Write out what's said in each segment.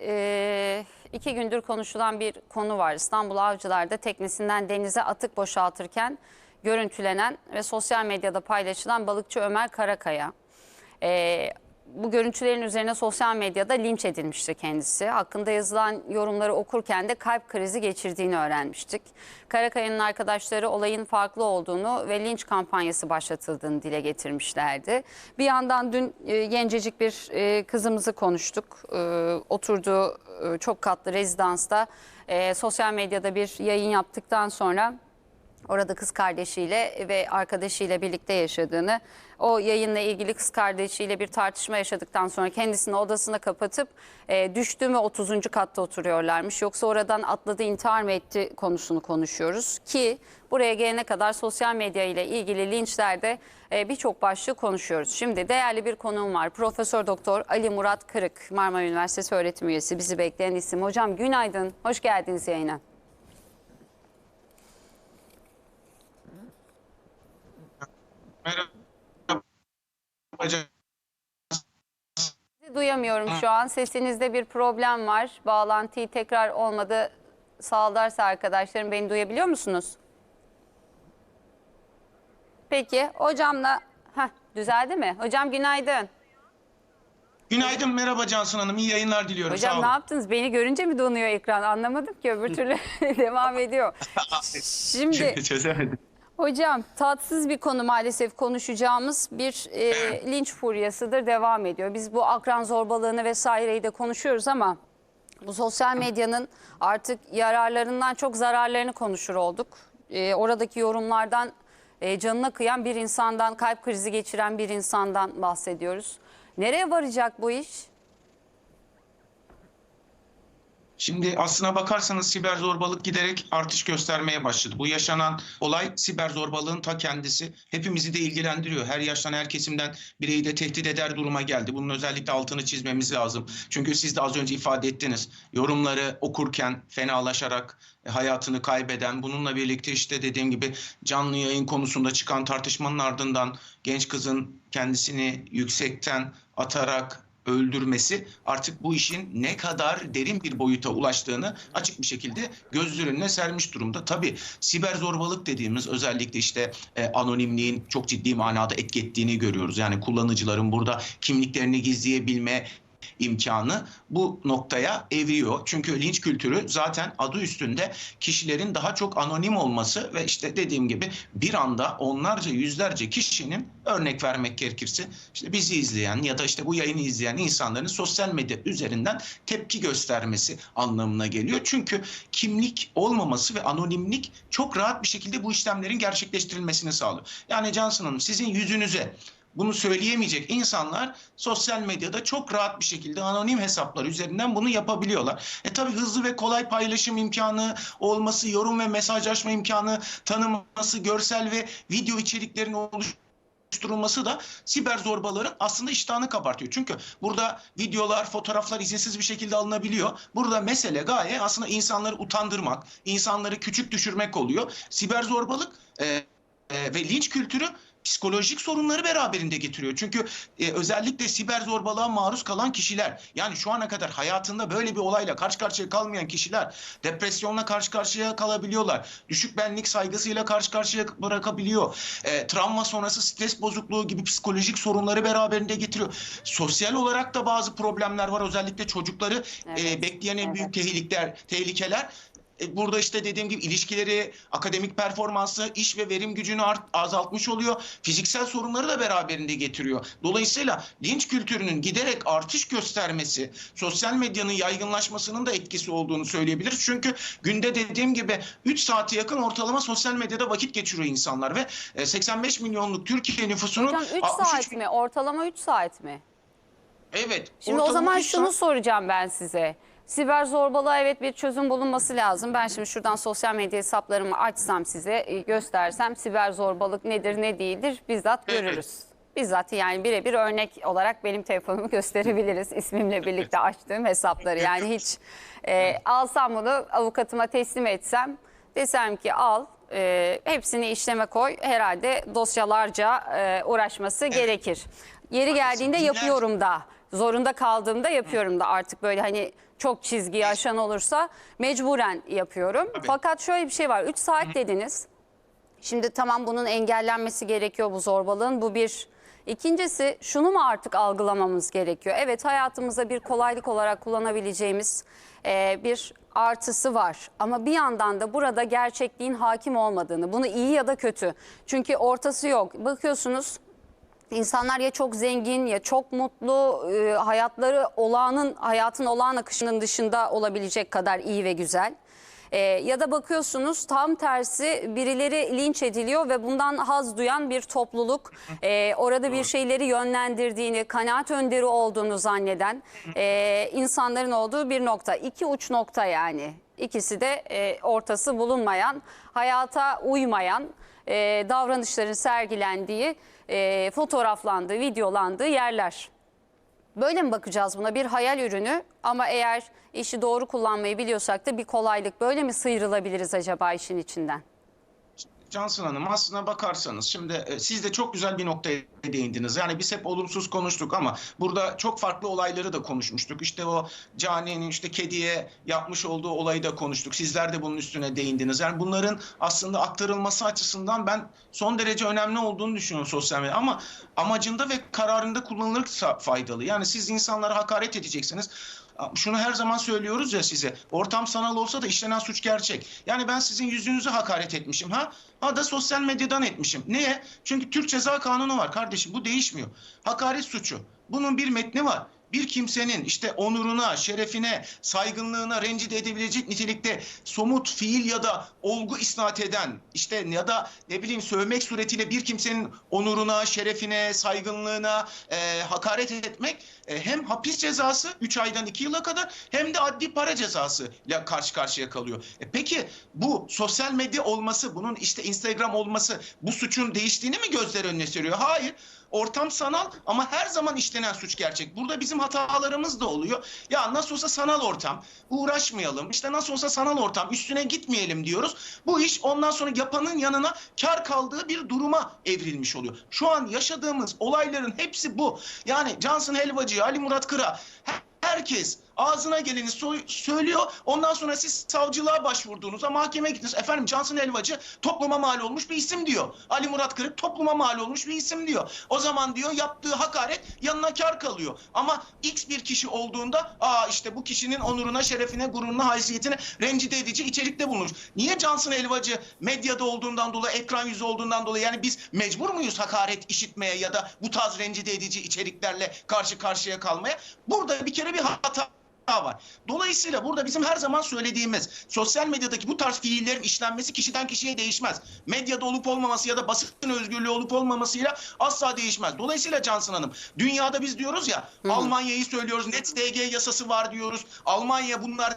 e, iki gündür konuşulan bir konu var. İstanbul Avcılar'da teknesinden denize atık boşaltırken görüntülenen ve sosyal medyada paylaşılan balıkçı Ömer Karakaya. E, bu görüntülerin üzerine sosyal medyada linç edilmişti kendisi. Hakkında yazılan yorumları okurken de kalp krizi geçirdiğini öğrenmiştik. Karakaya'nın arkadaşları olayın farklı olduğunu ve linç kampanyası başlatıldığını dile getirmişlerdi. Bir yandan dün e, gencecik bir e, kızımızı konuştuk. E, oturduğu e, çok katlı rezidansta e, sosyal medyada bir yayın yaptıktan sonra orada kız kardeşiyle ve arkadaşıyla birlikte yaşadığını, o yayınla ilgili kız kardeşiyle bir tartışma yaşadıktan sonra kendisini odasına kapatıp e, düştü mü 30. katta oturuyorlarmış yoksa oradan atladı intihar mı etti konusunu konuşuyoruz ki buraya gelene kadar sosyal medya ile ilgili linçlerde e, birçok başlığı konuşuyoruz. Şimdi değerli bir konuğum var. Profesör Doktor Ali Murat Kırık, Marmara Üniversitesi öğretim üyesi bizi bekleyen isim. Hocam günaydın, hoş geldiniz yayına. Merhaba. Hocam. Sizi duyamıyorum şu an. Sesinizde bir problem var. Bağlantıyı tekrar olmadı sağlarsa arkadaşlarım beni duyabiliyor musunuz? Peki hocamla Heh, düzeldi mi? Hocam günaydın. Günaydın, merhaba Cansın Hanım. İyi yayınlar diliyorum. Sağ Hocam olun. ne yaptınız? Beni görünce mi donuyor ekran? Anlamadım ki öbür türlü devam ediyor. Şimdi Çözemedim. Hocam tatsız bir konu maalesef konuşacağımız bir e, linç furyasıdır devam ediyor. Biz bu akran zorbalığını vesaireyi de konuşuyoruz ama bu sosyal medyanın artık yararlarından çok zararlarını konuşur olduk. E, oradaki yorumlardan e, canına kıyan bir insandan, kalp krizi geçiren bir insandan bahsediyoruz. Nereye varacak bu iş? Şimdi aslına bakarsanız siber zorbalık giderek artış göstermeye başladı. Bu yaşanan olay siber zorbalığın ta kendisi. Hepimizi de ilgilendiriyor. Her yaştan her kesimden bireyi de tehdit eder duruma geldi. Bunun özellikle altını çizmemiz lazım. Çünkü siz de az önce ifade ettiniz. Yorumları okurken fenalaşarak e, hayatını kaybeden, bununla birlikte işte dediğim gibi canlı yayın konusunda çıkan tartışmanın ardından genç kızın kendisini yüksekten atarak öldürmesi artık bu işin ne kadar derin bir boyuta ulaştığını açık bir şekilde gözler önüne sermiş durumda. Tabii siber zorbalık dediğimiz özellikle işte e, anonimliğin çok ciddi manada etki ettiğini görüyoruz. Yani kullanıcıların burada kimliklerini gizleyebilme imkanı bu noktaya evriyor. Çünkü linç kültürü zaten adı üstünde kişilerin daha çok anonim olması ve işte dediğim gibi bir anda onlarca yüzlerce kişinin örnek vermek gerekirse işte bizi izleyen ya da işte bu yayını izleyen insanların sosyal medya üzerinden tepki göstermesi anlamına geliyor. Çünkü kimlik olmaması ve anonimlik çok rahat bir şekilde bu işlemlerin gerçekleştirilmesini sağlıyor. Yani Cansın Hanım sizin yüzünüze bunu söyleyemeyecek insanlar sosyal medyada çok rahat bir şekilde anonim hesaplar üzerinden bunu yapabiliyorlar. E tabi hızlı ve kolay paylaşım imkanı olması, yorum ve mesajlaşma imkanı tanıması, görsel ve video içeriklerin oluşturulması da siber zorbaların aslında iştahını kabartıyor. Çünkü burada videolar, fotoğraflar izinsiz bir şekilde alınabiliyor. Burada mesele gaye aslında insanları utandırmak, insanları küçük düşürmek oluyor. Siber zorbalık e, e, ve linç kültürü psikolojik sorunları beraberinde getiriyor. Çünkü e, özellikle siber zorbalığa maruz kalan kişiler yani şu ana kadar hayatında böyle bir olayla karşı karşıya kalmayan kişiler depresyonla karşı karşıya kalabiliyorlar. Düşük benlik saygısıyla karşı karşıya bırakabiliyor. E, travma sonrası stres bozukluğu gibi psikolojik sorunları beraberinde getiriyor. Sosyal olarak da bazı problemler var. Özellikle çocukları e, Evet, bekleyen en büyük evet. tehlikeler, tehlikeler e, Burada işte dediğim gibi ilişkileri, akademik performansı, iş ve verim gücünü art, azaltmış oluyor. Fiziksel sorunları da beraberinde getiriyor. Dolayısıyla linç kültürünün giderek artış göstermesi, sosyal medyanın yaygınlaşmasının da etkisi olduğunu söyleyebiliriz. Çünkü günde dediğim gibi 3 saate yakın ortalama sosyal medyada vakit geçiriyor insanlar ve e, 85 milyonluk Türkiye nüfusunun Hocam 3 63 saat mi? Ortalama 3 saat mi? Evet. Şimdi o zaman şunu saat- soracağım ben size. Siber zorbalığa evet bir çözüm bulunması lazım. Ben şimdi şuradan sosyal medya hesaplarımı açsam size e, göstersem siber zorbalık nedir ne değildir bizzat görürüz. Bizzat yani birebir örnek olarak benim telefonumu gösterebiliriz ismimle birlikte açtığım hesapları. Yani hiç e, alsam bunu avukatıma teslim etsem desem ki al e, hepsini işleme koy herhalde dosyalarca e, uğraşması gerekir. Yeri geldiğinde yapıyorum da. Zorunda kaldığımda yapıyorum da artık böyle hani çok çizgiyi aşan olursa mecburen yapıyorum. Tabii. Fakat şöyle bir şey var. 3 saat dediniz. Şimdi tamam bunun engellenmesi gerekiyor bu zorbalığın. Bu bir. İkincisi şunu mu artık algılamamız gerekiyor? Evet hayatımızda bir kolaylık olarak kullanabileceğimiz e, bir artısı var. Ama bir yandan da burada gerçekliğin hakim olmadığını, bunu iyi ya da kötü. Çünkü ortası yok. Bakıyorsunuz İnsanlar ya çok zengin ya çok mutlu, e, hayatları olağanın hayatın olağan akışının dışında olabilecek kadar iyi ve güzel. E, ya da bakıyorsunuz tam tersi birileri linç ediliyor ve bundan haz duyan bir topluluk e, orada bir şeyleri yönlendirdiğini, kanaat önderi olduğunu zanneden e, insanların olduğu bir nokta. İki uç nokta yani. İkisi de e, ortası bulunmayan, hayata uymayan e, davranışların sergilendiği, e, fotoğraflandığı, videolandığı yerler. Böyle mi bakacağız buna? Bir hayal ürünü ama eğer işi doğru kullanmayı biliyorsak da bir kolaylık. Böyle mi sıyrılabiliriz acaba işin içinden? Cansın Hanım aslına bakarsanız şimdi e, siz de çok güzel bir noktaya değindiniz. Yani biz hep olumsuz konuştuk ama burada çok farklı olayları da konuşmuştuk. İşte o Cani'nin işte kediye yapmış olduğu olayı da konuştuk. Sizler de bunun üstüne değindiniz. Yani bunların aslında aktarılması açısından ben son derece önemli olduğunu düşünüyorum sosyal medya. Ama amacında ve kararında kullanılırsa faydalı. Yani siz insanlara hakaret edeceksiniz. Şunu her zaman söylüyoruz ya size. Ortam sanal olsa da işlenen suç gerçek. Yani ben sizin yüzünüzü hakaret etmişim ha. Ha da sosyal medyadan etmişim. Neye? Çünkü Türk Ceza Kanunu var kardeşim. Bu değişmiyor. Hakaret suçu. Bunun bir metni var. Bir kimsenin işte onuruna, şerefine, saygınlığına rencide edebilecek nitelikte somut fiil ya da olgu isnat eden işte ya da ne bileyim sövmek suretiyle bir kimsenin onuruna, şerefine, saygınlığına e, hakaret etmek e, hem hapis cezası 3 aydan 2 yıla kadar hem de adli para cezası ile karşı karşıya kalıyor. E, peki bu sosyal medya olması, bunun işte Instagram olması bu suçun değiştiğini mi gözler önüne seriyor? Hayır. Ortam sanal ama her zaman işlenen suç gerçek. Burada bizim hatalarımız da oluyor. Ya nasıl olsa sanal ortam uğraşmayalım. İşte nasıl olsa sanal ortam üstüne gitmeyelim diyoruz. Bu iş ondan sonra yapanın yanına kar kaldığı bir duruma evrilmiş oluyor. Şu an yaşadığımız olayların hepsi bu. Yani Cansın Helvacı, Ali Murat Kıra herkes ağzına geleni so- söylüyor. Ondan sonra siz savcılığa başvurduğunuzda mahkemeye gittiniz. Efendim Cansın Helvacı topluma mal olmuş bir isim diyor. Ali Murat Kırık topluma mal olmuş bir isim diyor. O zaman diyor yaptığı hakaret yanına kar kalıyor. Ama X bir kişi olduğunda aa işte bu kişinin onuruna, şerefine, gururuna, haysiyetine rencide edici içerikte bulunur. Niye Cansın Helvacı medyada olduğundan dolayı, ekran yüzü olduğundan dolayı yani biz mecbur muyuz hakaret işitmeye ya da bu tarz rencide edici içeriklerle karşı karşıya kalmaya? Burada bir kere bir hata var. Dolayısıyla burada bizim her zaman söylediğimiz sosyal medyadaki bu tarz fiillerin işlenmesi kişiden kişiye değişmez. Medyada olup olmaması ya da basın özgürlüğü olup olmamasıyla asla değişmez. Dolayısıyla Cansın Hanım dünyada biz diyoruz ya Almanya'yı söylüyoruz. NetzDG yasası var diyoruz. Almanya bunlar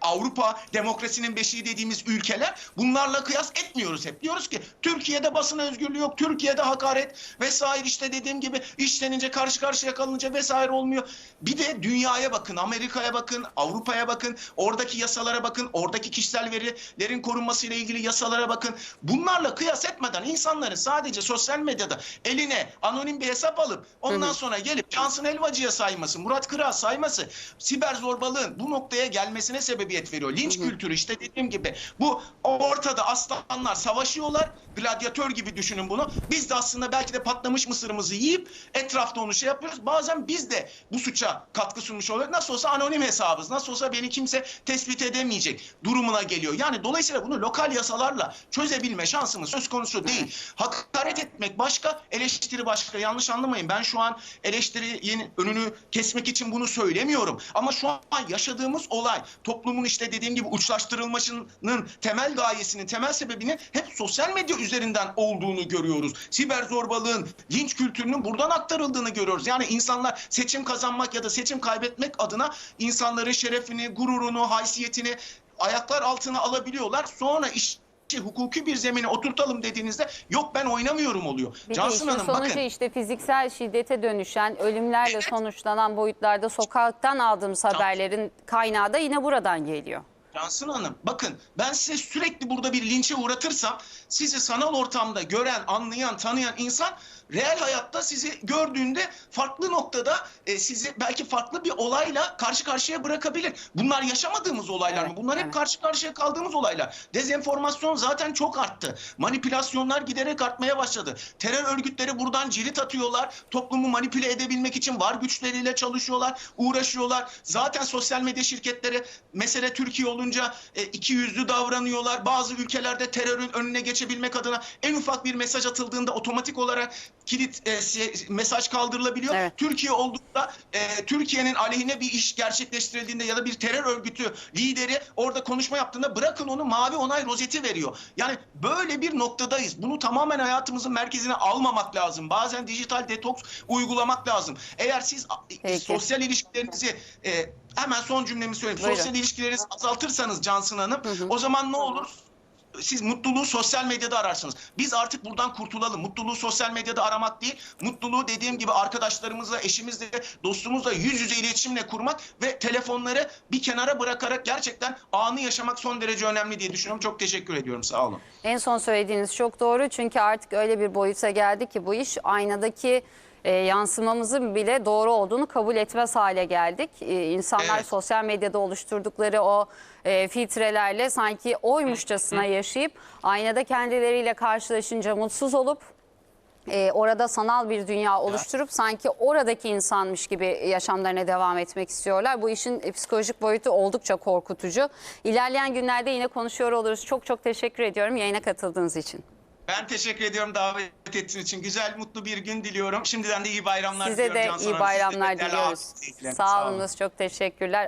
Avrupa demokrasinin beşiği dediğimiz ülkeler bunlarla kıyas etmiyoruz hep. Diyoruz ki Türkiye'de basın özgürlüğü yok. Türkiye'de hakaret vesaire işte dediğim gibi işlenince karşı karşıya kalınca vesaire olmuyor. Bir de dünyaya bakın, Amerika'ya bakın, Avrupa'ya bakın, oradaki yasalara bakın, oradaki kişisel verilerin korunmasıyla ilgili yasalara bakın. Bunlarla kıyas etmeden insanların sadece sosyal medyada eline anonim bir hesap alıp ondan sonra gelip Cansın Elvacı'ya sayması, Murat Kıra sayması, siber zorbalığın bu noktaya gelmesine sebebiyet veriyor. Linç kültürü işte dediğim gibi bu ortada aslanlar savaşıyorlar. Gladyatör gibi düşünün bunu. Biz de aslında belki de patlamış mısırımızı yiyip etrafta onu şey yapıyoruz. Bazen biz de bu suça katkı sunmuş oluyoruz. Nasıl olsa anonim hesabız. Nasıl olsa beni kimse tespit edemeyecek durumuna geliyor. Yani dolayısıyla bunu lokal yasalarla çözebilme şansımız söz konusu değil. Hakaret etmek başka, eleştiri başka. Yanlış anlamayın. Ben şu an eleştirinin önünü kesmek için bunu söylemiyorum. Ama şu an yaşadığımız olay toplumun işte dediğim gibi uçlaştırılmasının temel gayesinin, temel sebebinin hep sosyal medya üzerinden olduğunu görüyoruz. Siber zorbalığın, linç kültürünün buradan aktarıldığını görüyoruz. Yani insanlar seçim kazanmak ya da seçim kaybetmek adına insanların şerefini, gururunu, haysiyetini ayaklar altına alabiliyorlar. Sonra iş hukuki bir zemine oturtalım dediğinizde yok ben oynamıyorum oluyor. Bir de Cansın işin Hanım sonucu bakın. işte fiziksel şiddete dönüşen, ölümlerle sonuçlanan boyutlarda sokaktan aldığımız haberlerin kaynağı da yine buradan geliyor. Cansın Hanım bakın ben size sürekli burada bir linçe uğratırsam sizi sanal ortamda gören, anlayan, tanıyan insan real hayatta sizi gördüğünde farklı noktada e, sizi belki farklı bir olayla karşı karşıya bırakabilir. Bunlar yaşamadığımız olaylar Evet, mı? Bunlar hep evet. karşı karşıya kaldığımız olaylar. Dezenformasyon zaten çok arttı. Manipülasyonlar giderek artmaya başladı. Terör örgütleri buradan cirit atıyorlar. Toplumu manipüle edebilmek için var güçleriyle çalışıyorlar, uğraşıyorlar. Zaten sosyal medya şirketleri mesele Türkiye olunca e, iki yüzlü davranıyorlar. Bazı ülkelerde terörün önüne geçebilmek adına en ufak bir mesaj atıldığında otomatik olarak kilit e, mesaj kaldırılabiliyor. Evet. Türkiye olduğunda e, Türkiye'nin aleyhine bir iş gerçekleştirildiğinde ya da bir terör örgütü lideri orada konuşma yaptığında bırakın onu mavi onay rozeti veriyor. Yani böyle bir noktadayız. Bunu tamamen hayatımızın merkezine almamak lazım. Bazen dijital detoks uygulamak lazım. Eğer siz Peki. sosyal ilişkilerinizi e, hemen son cümlemi söyleyeyim. Buyurun. Sosyal ilişkilerinizi azaltırsanız Cansın Hanım o zaman ne olur? Siz mutluluğu sosyal medyada ararsınız. Biz artık buradan kurtulalım. Mutluluğu sosyal medyada aramak değil, mutluluğu dediğim gibi arkadaşlarımızla, eşimizle, dostumuzla yüz yüze iletişimle kurmak ve telefonları bir kenara bırakarak gerçekten anı yaşamak son derece önemli diye düşünüyorum. Çok teşekkür ediyorum. Sağ olun. En son söylediğiniz çok doğru çünkü artık öyle bir boyuta geldi ki bu iş aynadaki e, yansımamızın bile doğru olduğunu kabul etmez hale geldik. E, insanlar Evet. sosyal medyada oluşturdukları o e, filtrelerle sanki oymuşçasına yaşayıp aynada kendileriyle karşılaşınca mutsuz olup e, orada sanal bir dünya oluşturup sanki oradaki insanmış gibi yaşamlarına devam etmek istiyorlar. Bu işin e, psikolojik boyutu oldukça korkutucu. İlerleyen günlerde yine konuşuyor oluruz. Çok çok teşekkür ediyorum yayına katıldığınız için. Ben teşekkür ediyorum davet ettiğiniz için. Güzel, mutlu bir gün diliyorum. Şimdiden de iyi bayramlar Size diliyorum de Cansu iyi bayramlar diliyoruz. ağabeylerim. Sağ olunuz, çok teşekkürler.